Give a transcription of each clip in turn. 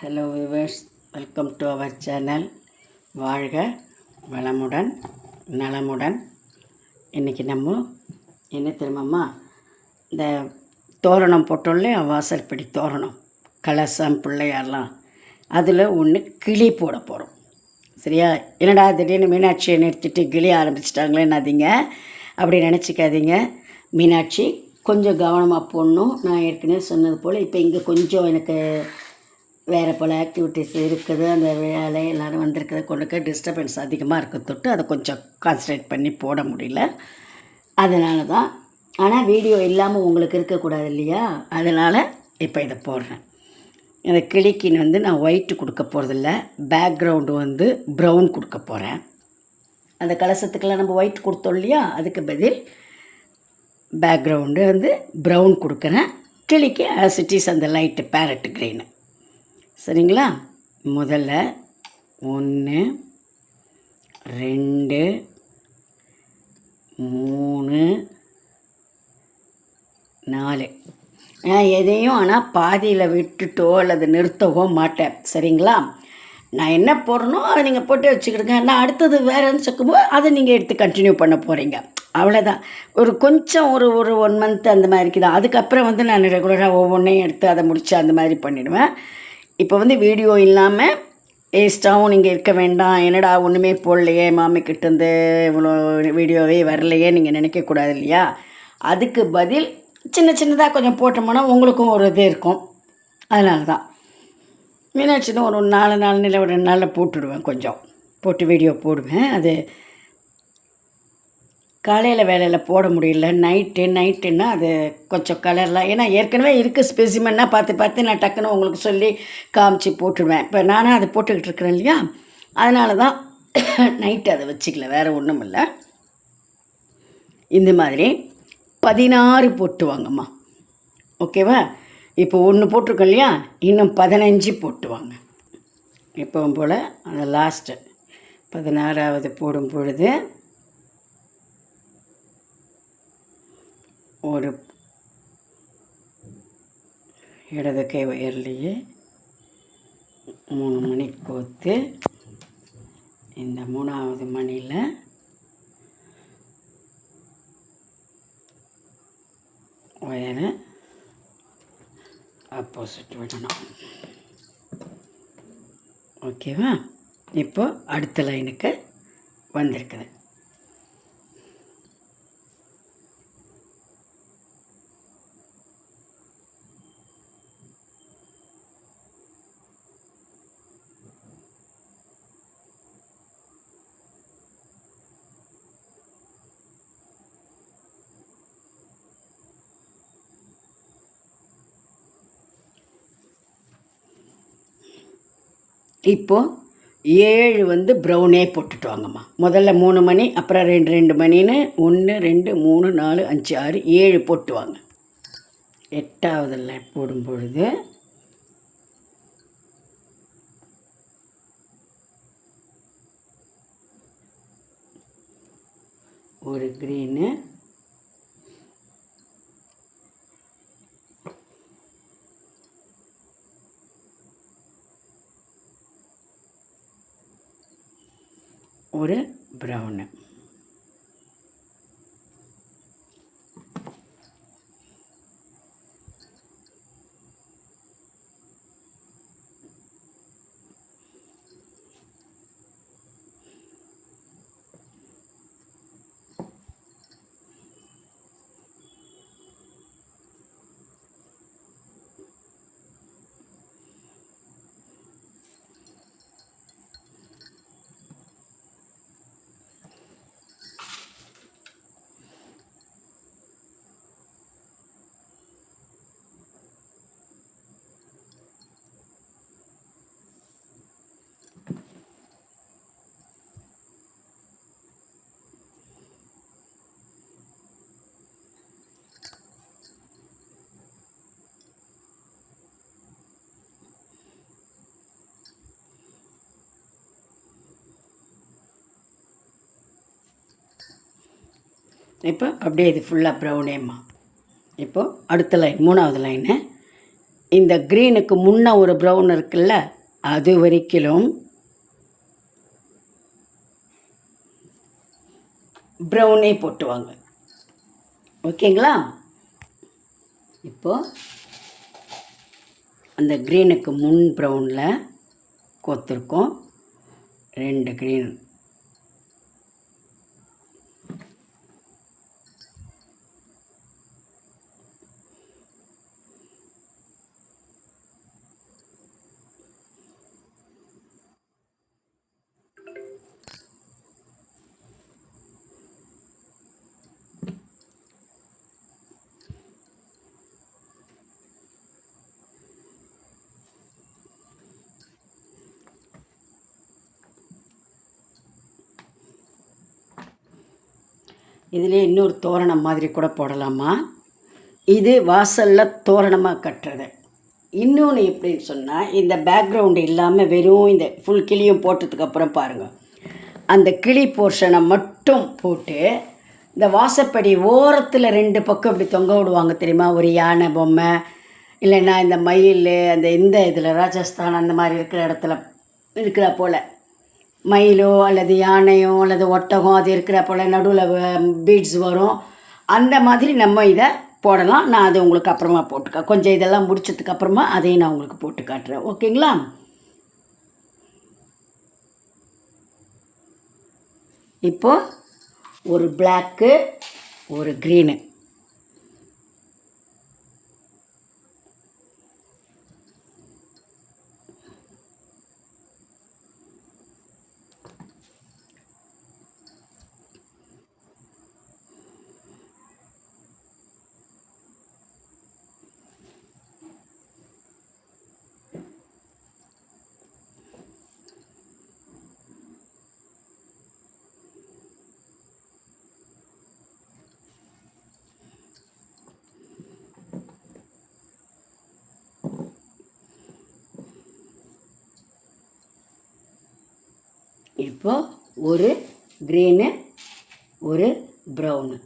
Hello viewers welcome to our channel வாழ்க வளமுடன் நலமுடன். இன்றைக்கி நம்ம என்ன தெரியுமாம்மா? இந்த தோரணம் போட்டோம்லே வாசற்படி தோரணம். கலசம் பிள்ளையாரெலாம். அதில் ஒன்று கிளி போட போகிறோம் சரியா? என்னடா திடீர்னு மீனாட்சியை நிறுத்திட்டு கிளி ஆரம்பிச்சிட்டாங்களேன்னாதீங்க அப்படி நினச்சிக்காதீங்க. மீனாட்சி கொஞ்சம் கவனமாக போடணும். நான் ஏற்கனவே சொன்னது போல் இப்போ இங்கே கொஞ்சம் எனக்கு வேறு பல ஆக்டிவிட்டீஸ் இருக்குது. அந்த வேலை எல்லோரும் வந்திருக்கிறத கொண்டுக்க டிஸ்டர்பன்ஸ் அதிகமாக இருக்க தொட்டு அதை கொஞ்சம் கான்சன்ட்ரேட் பண்ணி போட முடியல. அதனால தான் ஆனால் வீடியோ இல்லாமல் உங்களுக்கு இருக்கக்கூடாது இல்லையா? அதனால் இப்போ இதை போடுறேன். இந்த கிளிக்கின் வந்து நான் ஒயிட்டு கொடுக்க போகிறதில்ல பேக்ரவுண்டு வந்து ப்ரௌன் கொடுக்க போகிறேன் அந்த கலசத்துக்கெல்லாம் நம்ம ஒயிட் கொடுத்தோம் இல்லையா? அதுக்கு பதில் பேக்ரவுண்டு வந்து ப்ரௌன் கொடுக்குறேன். கிளிக்கு ஆஸ் இட் இஸ் அந்த லைட்டு பேரட்டு க்ரீனு சரிங்களா? முதல்ல ஒன்று ரெண்டு மூணு நாலு. நான் எதையும் ஆனால் பாதியில் விட்டுட்டோ அல்லது நிறுத்தவோ மாட்டேன். சரிங்களா? நான் என்ன போடுறனோ அதை நீங்கள் போட்டு வச்சுக்கிடுங்க. நான் அடுத்தது வேறுன்னு சொல்லும்போது அதை நீங்கள் எடுத்து கண்டினியூ பண்ண போகிறீங்க அவ்வளோதான் ஒரு கொஞ்சம் ஒரு ஒரு ஒன் மந்த் அந்த மாதிரி இருக்குது? அதுக்கப்புறம் வந்து நான் ரெகுலராக ஒவ்வொன்றையும் எடுத்து அதை முடித்து அந்த மாதிரி பண்ணிவிடுவேன் இப்போ வந்து வீடியோ இல்லாமல் வேஸ்ட்டாகவும் நீங்கள் இருக்க வேண்டாம். என்னடா ஒன்றுமே போடலையே மாமிக்கிட்டேருந்து இவ்வளோ வீடியோவே வரலையே நீங்கள் நினைக்கக்கூடாது இல்லையா? அதுக்கு பதில் சின்ன சின்னதாக கொஞ்சம் போட்டோம்னா உங்களுக்கும் ஒரு இது இருக்கும். அதனால தான் மீனாட்சின்னு ஒரு நாலு நாலு நிலை ஒரு ரெண்டு நாளில் போட்டுடுவேன் கொஞ்சம். போட்டு வீடியோ போடுவேன். அது காலையில் வேலையில் போட முடியல. நைட்டு நைட்டுன்னா அது கொஞ்சம் கலர்லாம் ஏன்னா ஏற்கனவே இருக்குது ஸ்பெசிமென்னா பார்த்து பார்த்து நான் டக்குன்னு உங்களுக்கு சொல்லி காமிச்சு போட்டுருவேன். இப்போ நானும் அதை போட்டுக்கிட்டு இருக்கிறேன் இல்லையா? அதனால தான் நைட்டு அதை வச்சுக்கல. வேறு ஒன்றும் இல்லை. இந்த மாதிரி பதினாறு போட்டு வாங்கம்மா ஓகேவா? இப்போ ஒன்று போட்டிருக்கோம் இல்லையா? இன்னும் பதினஞ்சு போட்டு வாங்க எப்பவும் போல் அந்த லாஸ்ட்டு பதினாறாவது போடும் பொழுது ஒரு இடது கை உயர்லேயே மூணு மணி கோத்து இந்த மூணாவது மணியில் ஒயரை ஆப்போசிட் விடணும். ஓகேவா இப்போ அடுத்த லைனுக்கு வந்திருக்குது. இப்போது ஏழு வந்து ப்ரௌனே போட்டுட்டு வாங்கம்மா முதல்ல மூணு மணி அப்புறம் ரெண்டு ரெண்டு மணின்னு ஒன்று ரெண்டு மூணு நாலு அஞ்சு ஆறு ஏழு போட்டுவாங்க. எட்டாவதில் போடும் பொழுது ஒரு க்ரீனு ஒரு ப்ரௌனு இப்போ அப்படியே இது ஃபுல்லாக ப்ரௌனேம்மா இப்போது அடுத்த லைன் மூணாவது லைனு இந்த க்ரீனுக்கு முன்ன ஒரு ப்ரௌன் இருக்குல்ல அது வரைக்கிலும் ப்ரௌனே போட்டுவாங்க. ஓகேங்களா? இப்போது அந்த க்ரீனுக்கு முன் ப்ரௌனில் கோத்துருக்கோம். ரெண்டு க்ரீன் இதிலே இன்னொரு தோரணம் மாதிரி கூட போடலாமா? இது வாசலில் தோரணமாக கட்டுறது. இன்னொன்று எப்படின்னு சொன்னால் இந்த பேக்ரவுண்டு இல்லாமல் வெறும் இந்த ஃபுல் கிளியும் போட்டதுக்கப்புறம் பாருங்கள் அந்த கிளி போர்ஷனை மட்டும் போட்டு இந்த வாசப்படி ஓரத்தில் ரெண்டு பக்கம் இப்படி தொங்க விடுவாங்க தெரியுமா? ஒரு யானை பொம்மை இல்லைன்னா இந்த மயில் அந்த இந்த இதில் ராஜஸ்தான் அந்த மாதிரி இருக்கிற இடத்துல இருக்கிற போல். மயிலோ அல்லது யானையோ அல்லது ஒட்டகம் அது இருக்கிற போல் நடுவில் பீட்ஸ் வரும். அந்த மாதிரி நம்ம இதை போடலாம். நான் அதை உங்களுக்கு அப்புறமா போட்டுக்க கொஞ்சம் இதெல்லாம் முடிச்சதுக்கு அப்புறமா அதையும் நான் உங்களுக்கு போட்டு காட்டுறேன். ஓகேங்களா? இப்போது ஒரு பிளாக்கு ஒரு க்ரீனு இப்போ ஒரு க்ரீனு ஒரு ப்ரௌனு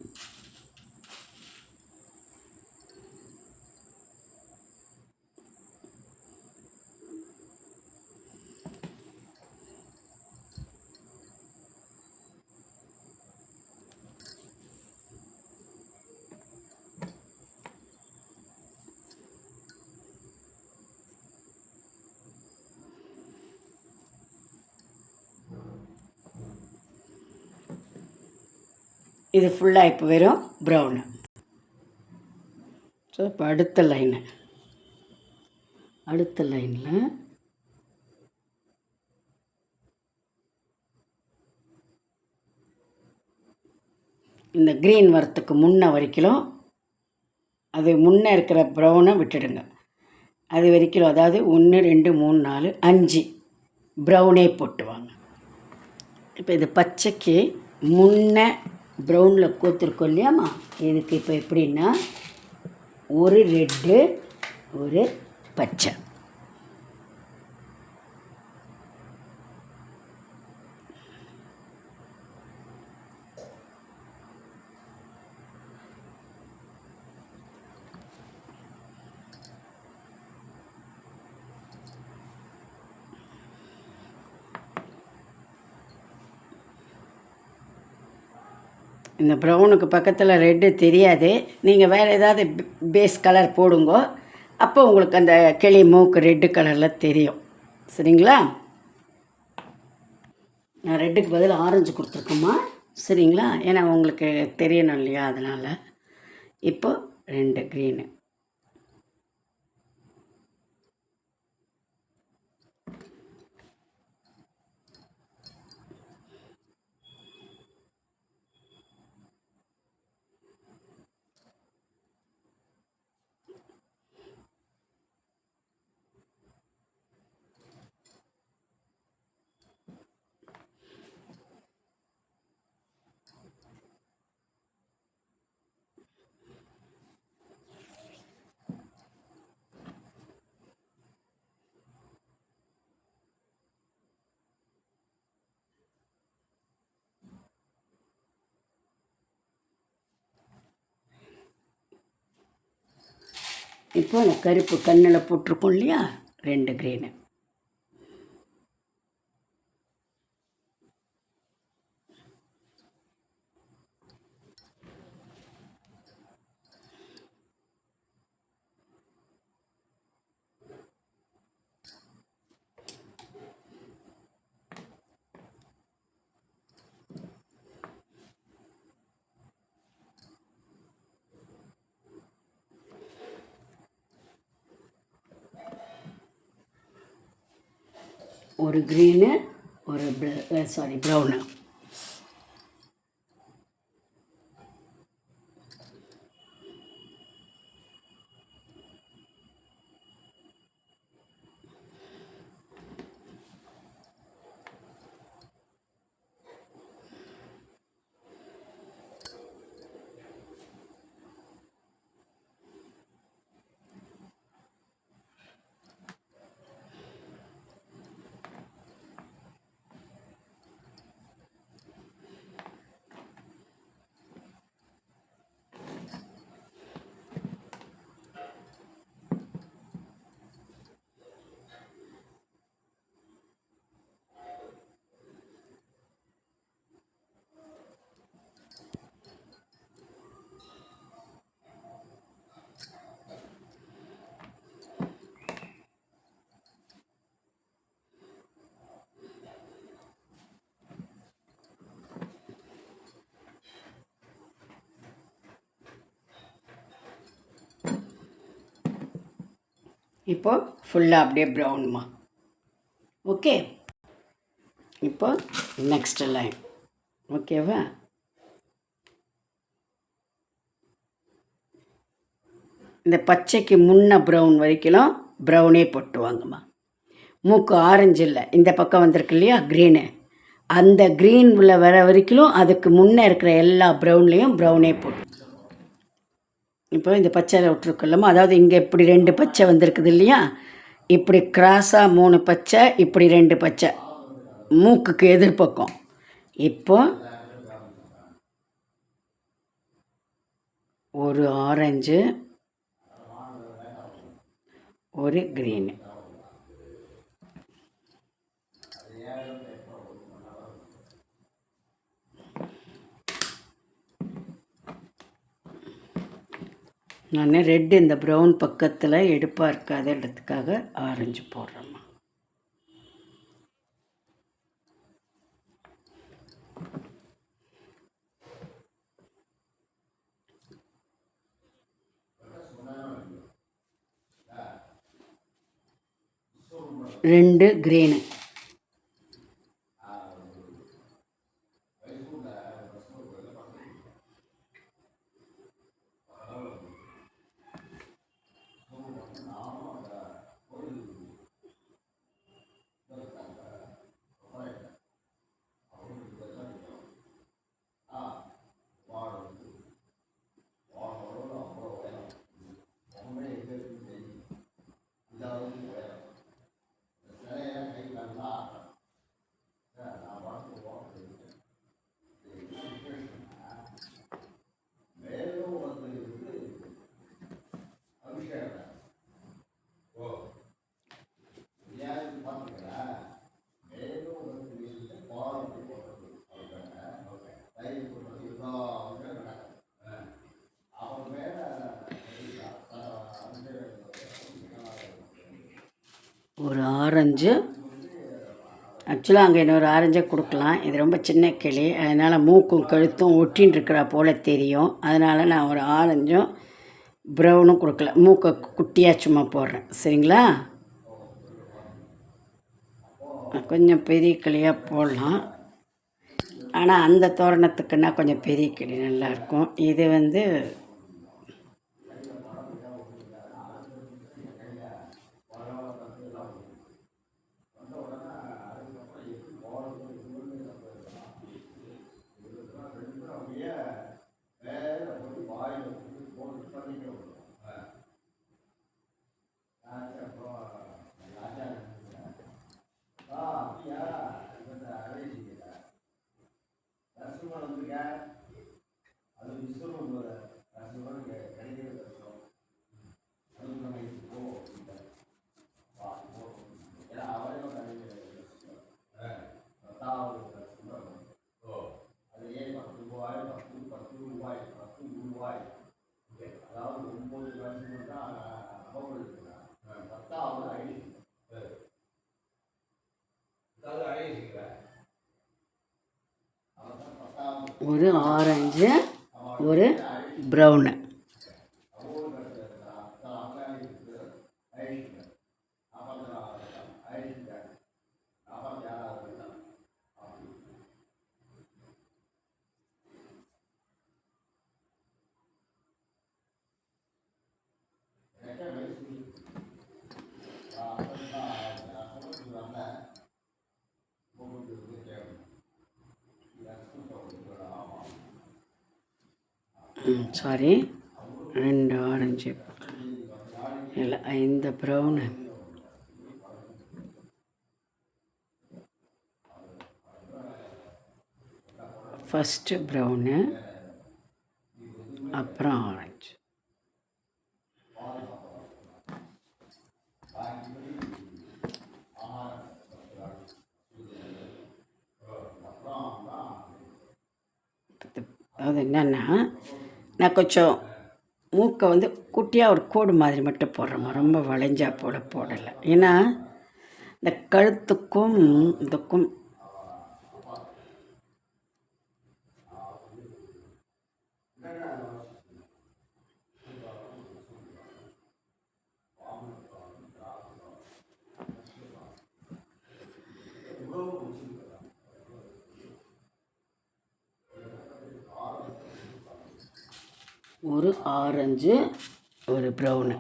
இது ஃபுல்லாக இப்போ வெறும் ப்ரௌனு ஸோ இப்போ அடுத்த லைனு அடுத்த லைனில் இந்த க்ரீன் வரத்துக்கு முன்னே வரைக்கும் அது முன்னே இருக்கிற ப்ரௌனை விட்டுடுங்க. அது வரைக்கும் அதாவது ஒன்று ரெண்டு மூணு நாலு அஞ்சு ப்ரௌனே போட்டுவாங்க. இப்போ இது பச்சைக்கு முன்ன ப்ரௌனில் கோத்துருக்கோம் இல்லையாம்மா? இதுக்கு இப்போ எப்படின்னா ஒரு ரெட்டு ஒரு பச்சை. இந்த ப்ரௌனுக்கு பக்கத்தில் ரெட்டு தெரியாது. நீங்கள் வேறு ஏதாவது பேஸ் கலர் போடுங்க. அப்போ உங்களுக்கு அந்த கிளி மூக்கு ரெட்டு கலரில் தெரியும். சரிங்களா? நான் ரெட்டுக்கு பதில் ஆரஞ்சு கொடுத்துருக்கோம்மா. சரிங்களா? ஏன்னா உங்களுக்கு தெரியணும் இல்லையா? அதனால். இப்போது ரெண்டு க்ரீனு இப்போ அந்த கருப்பு கண்ணில் போட்டிருக்கோம் இல்லையா? ரெண்டு க்ரீனு. ஒரு க்ரீனு ஒரு சாரி ப்ரௌனு eh, இப்போ ஃபுல்லாக அப்படியே ப்ரௌன்மா ஓகே இப்போ நெக்ஸ்ட் லைன் ஓகேவா இந்த பச்சைக்கு முன்ன ப்ரௌன் வரைக்கும் ப்ரௌனே போட்டு வாங்கம்மா மூக்கு ஆரஞ்சு இல்லை. இந்த பக்கம் வந்திருக்கு இல்லையா? க்ரீனு அந்த க்ரீன் உள்ள வர வரைக்கும் அதுக்கு முன்னே இருக்கிற எல்லா ப்ரௌன்லேயும் ப்ரௌனே போட்டு இப்போ இந்த பச்சை விட்ருக்கலாமா அதாவது இங்கே இப்படி ரெண்டு பச்சை வந்திருக்குது இல்லையா? இப்படி கிராஸாக மூணு பச்சை இப்படி ரெண்டு பச்சை. மூக்குக்கு எதிர்பக்கம் இப்போ ஒரு ஆரஞ்சு ஒரு க்ரீனு நான் ரெட் இந்த ப்ரௌன் பக்கத்தில் எடுப்பாக இருக்காத இடத்துக்காக ஆரஞ்சு போடுறேம்மா. ரெண்டு கிரீனு. ஆரஞ்சு. ஆக்சுவலாக அங்கே இன்னொரு ஆரஞ்சை கொடுக்கலாம். இது ரொம்ப சின்ன கிளி. அதனால் மூக்கும் கழுத்தும் ஒட்டின்னு இருக்கிறா போல் தெரியும். அதனால் நான் ஒரு ஆரஞ்சும் ப்ரௌனும் கொடுக்கல. மூக்கை குட்டியாக சும்மா போடுறேன். சரிங்களா? கொஞ்சம் பெரிய கிளியாக போடலாம். ஆனால் அந்த தோரணத்துக்குன்னா கொஞ்சம் பெரிய கிளி நல்லாயிருக்கும் இது வந்து ஒரு ஆரஞ்சு ஒரு ப்ரௌனு. சாரி ரெண்டு ஆரஞ்சு இல்லை இந்த ப்ரௌனு ஃபஸ்ட்டு ப்ரௌனு அப்புறம் ஆரஞ்சு அது என்னென்னா நான் கொஞ்சம் மூக்கை வந்து குட்டியாக ஒரு கோடு மாதிரி மட்டும் போடுறோம் ரொம்ப வளைஞ்சா போல் போடலை. ஏன்னா இந்த கழுத்துக்கும் இதுக்கும் ஒரு ஆரஞ்சு ஒரு ப்ரௌனு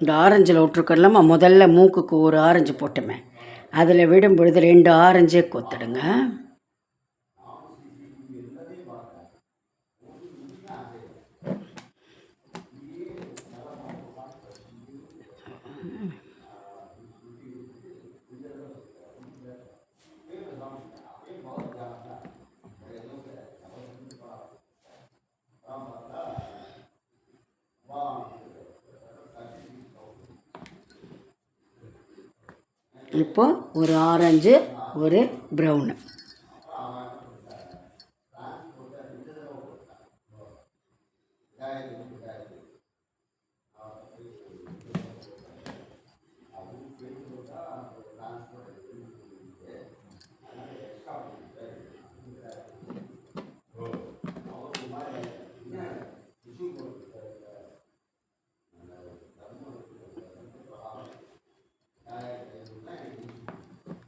இந்த ஆரஞ்சில் விட்ருக்கலாமா முதல்ல மூக்குக்கு ஒரு ஆரஞ்சு போட்டுமே. அதில் விடும் பொழுது ரெண்டு ஆரஞ்சே கொத்துடுங்க இப்போ ஒரு ஆரஞ்சு ஒரு ப்ரௌனு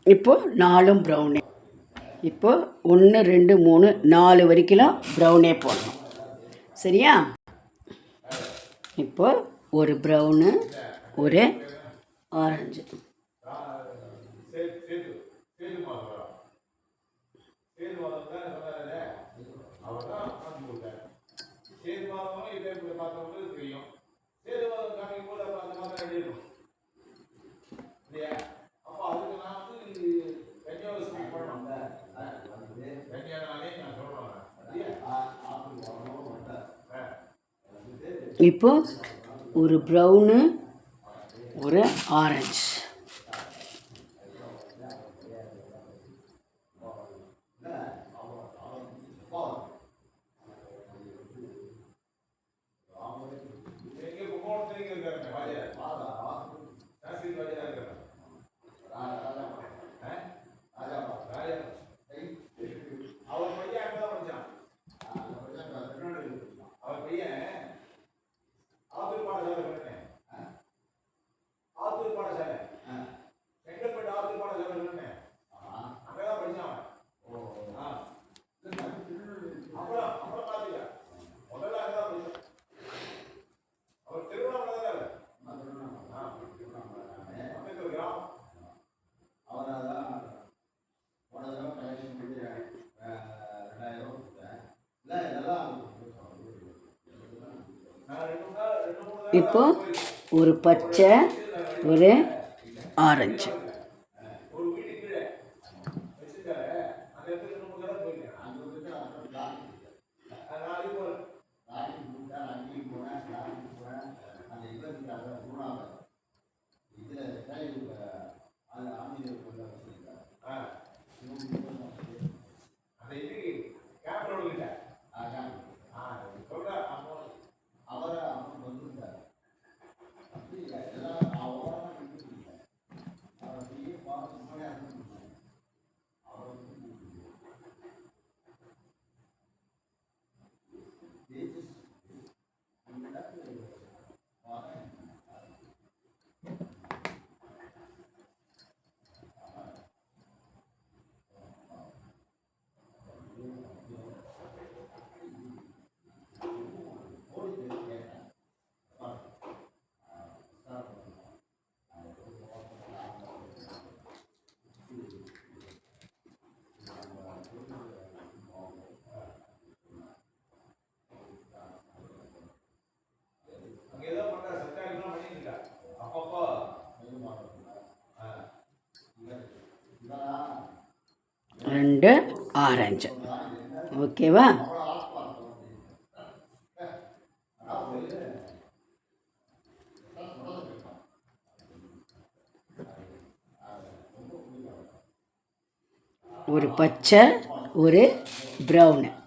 இப்போது நாலும் ப்ரௌனே இப்போ ஒன்று ரெண்டு மூணு நாலு வரைக்கும் ப்ரௌனே போடணும். சரியா? இப்போ ஒரு ப்ரௌனு ஒரு ஆரஞ்சு இப்போ ஒரு ப்ரௌனு ஒரு ஆரஞ்சு அவர் பையன் அங்கதான் படிச்சான் அவர் பையன் ஆத்தூர் பாடசாலை சொன்னேன் ஆத்தூர் பாடசாலை செங்கல்பட்டு ஆத்தூர் பாடசாலை சொன்னேன் அங்கதான் படிச்சான் அவன் ஆ. அப்புறம் அப்புறம் பாத்தீங்க முதல்ல அங்கதான் படிச்சான் அவர் திருவண்ணாமலை தான் இல்ல. ஆ. பக்கத்துல கிராமம் நான் ரெண்டு மூணு இப்போது ஒரு பச்சை ஒரு ஆரஞ்சு. ரெண்டு ஆரஞ்சு. ஓகேவா? ஒரு பச்சை ஒரு ப்ரௌனு.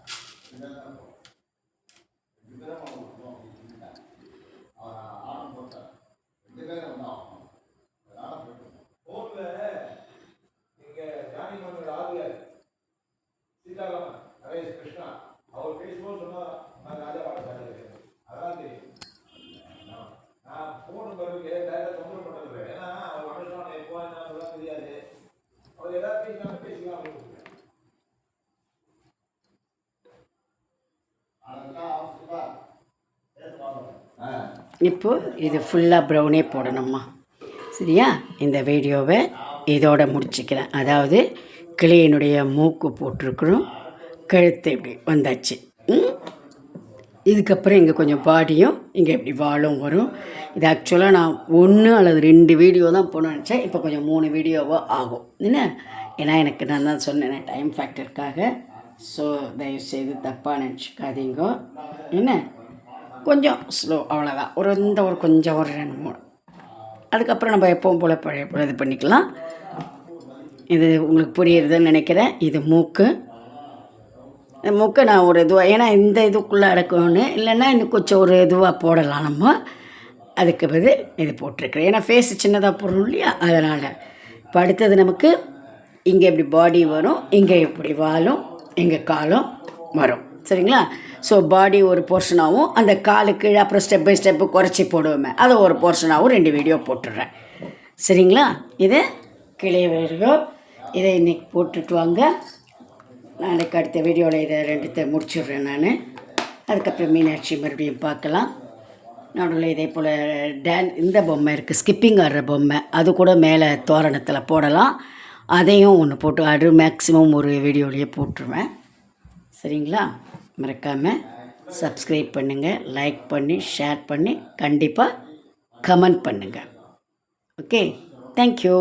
இப்போது இது ஃபுல்லாக ப்ரௌனே போடணும்மா. சரியா? இந்த வீடியோவை இதோட முடிச்சுக்கிறேன். அதாவது கிளியினுடைய மூக்கு போட்டிருக்கிறோம். கழுத்து இப்படி வந்தாச்சு. இதுக்கப்புறம் இங்கே கொஞ்சம் பாடியும் இங்கே இப்படி வாழும் வரும். இது ஆக்சுவலாக நான் ஒன்று அல்லது ரெண்டு வீடியோ தான் போன நினச்சேன். இப்போ கொஞ்சம் மூணு வீடியோவோ ஆகும். என்ன? ஏன்னா எனக்கு நான் தான் சொன்னேன் டைம் ஃபேக்டருக்காக ஸோ தயவுசெய்து தப்பாக நினச்சிக்காதீங்க. என்ன? கொஞ்சம் ஸ்லோ அவ்வளோதான் ஒரு இந்த ஒரு கொஞ்சம் ஒரு ரெண்டு மூணு. அதுக்கப்புறம் நம்ம எப்பவும் போல் பழைய போல் இது பண்ணிக்கலாம். இது உங்களுக்கு புரியுறதுன்னு நினைக்கிறேன். இது மூக்கு. இந்த மூக்கை நான் ஒரு இதுவாக ஏன்னா இந்த இதுக்குள்ளே அடக்கணும்னு இல்லைன்னா இன்னும் கொஞ்சம் ஒரு இதுவாக போடலாம் நம்ம. அதுக்கு பதில் இது போட்டிருக்கிறேன். ஏன்னா ஃபேஸ் சின்னதாக போடணும் இல்லையா? அதனால். இப்போ அடுத்தது நமக்கு இங்கே இப்படி பாடி வரும் இங்கே இப்படி வாலும் இங்கே காலும் வரும். சரிங்களா? ஸோ பாடி ஒரு போர்ஷனாகவும் அந்த காலு கீழே அப்புறம் ஸ்டெப் பை ஸ்டெப்பு குறைச்சி போடுவோமே அதை ஒரு போர்ஷனாகவும் ரெண்டு வீடியோ போட்டுடுறேன். சரிங்களா? இது கிளிய வீடியோ இதை இன்றைக்கி போட்டுட்டு வாங்க. நாளைக்கு அடுத்த வீடியோவில் இதை ரெண்டுத்தை முடிச்சுடுறேன் நான். அதுக்கப்புறம் மீனாட்சி மறுபடியும் பார்க்கலாம். நடுவில் இதே போல் டான் இந்த பொம்மை இருக்குது ஸ்கிப்பிங் ஆடுற பொம்மை. அது கூட மேலே தோரணத்தில் போடலாம். அதையும் ஒன்று போட்டு அது மேக்ஸிமம் ஒரு வீடியோலேயே போட்டுருவேன். சரிங்களா? மறக்காமல் சப்ஸ்கிரைப் பண்ணுங்கள் லைக் பண்ணி ஷேர் பண்ணி கண்டிப்பாக கமெண்ட் பண்ணுங்கள் ஓகே தேங்க்யூ